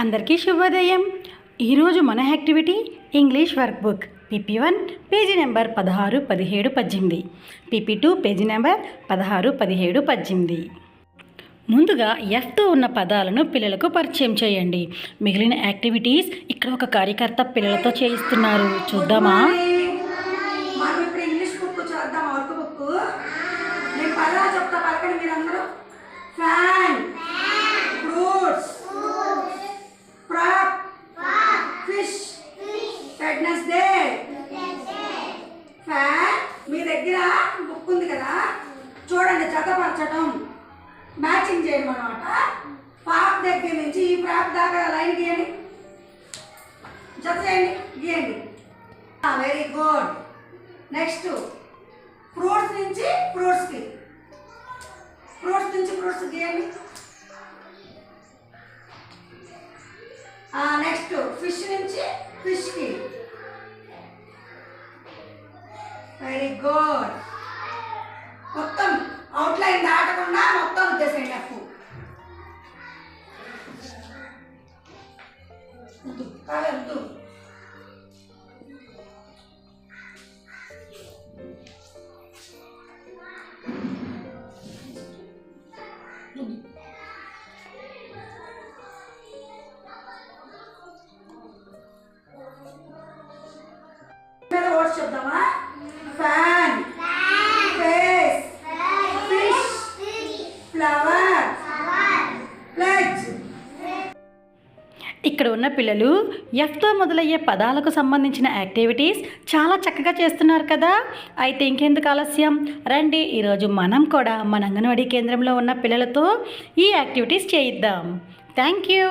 అందరికీ శుభోదయం. ఈరోజు మన activity English workbook PP one page number పదహారు పదిహేడు పద్దెనిమిది. పీపీ టూ పేజీ నెంబర్ పదహారు పదిహేడు పద్దెనిమిది. ముందుగా ఎఫ్తో ఉన్న పదాలను పిల్లలకు పరిచయం చేయండి. మిగిలిన యాక్టివిటీస్ ఇక్కడ ఒక కార్యకర్త పిల్లలతో చేయిస్తున్నారు. చూద్దామా? ఇంగ్లీష్ బుక్ చూద్దాం చెప్తా దగ్గర బుక్ ఉంది కదా? చూడండి జతపరచడం మ్యాచింగ్ చేయడం అనమాట పాప్ దగ్గర నుంచి ఈ ప్రాప్ దాకా లైన్ గీయండి. జత చేయండి గీయండి వెరీ గుడ్. నెక్స్ట్ ఫ్రూట్స్ నుంచి ఫ్రూట్స్కి. ఫ్రూట్స్ నుంచి ఫ్రూట్స్ గీయండి. నెక్స్ట్ ఫిష్ నుంచి ఫిష్కి. వెరీ గుడ్ మొత్తం అవుట్లైన్ దాటకుండా మొత్తం వచ్చేసేయండి ఎఫ్ కాదు మీద వర్డ్స్ చెప్దామా? ఫ్లవర్ ఇక్కడ ఉన్న పిల్లలు ఎఫ్తో మొదలయ్యే పదాలకు సంబంధించిన యాక్టివిటీస్ చాలా చక్కగా చేస్తున్నారు కదా. అయితే ఇంకెందుకు ఆలస్యం? రండి ఈరోజు మనం కూడా మన అంగన్వాడీ కేంద్రంలో ఉన్న పిల్లలతో ఈ యాక్టివిటీస్ చేయిద్దాం. Thank you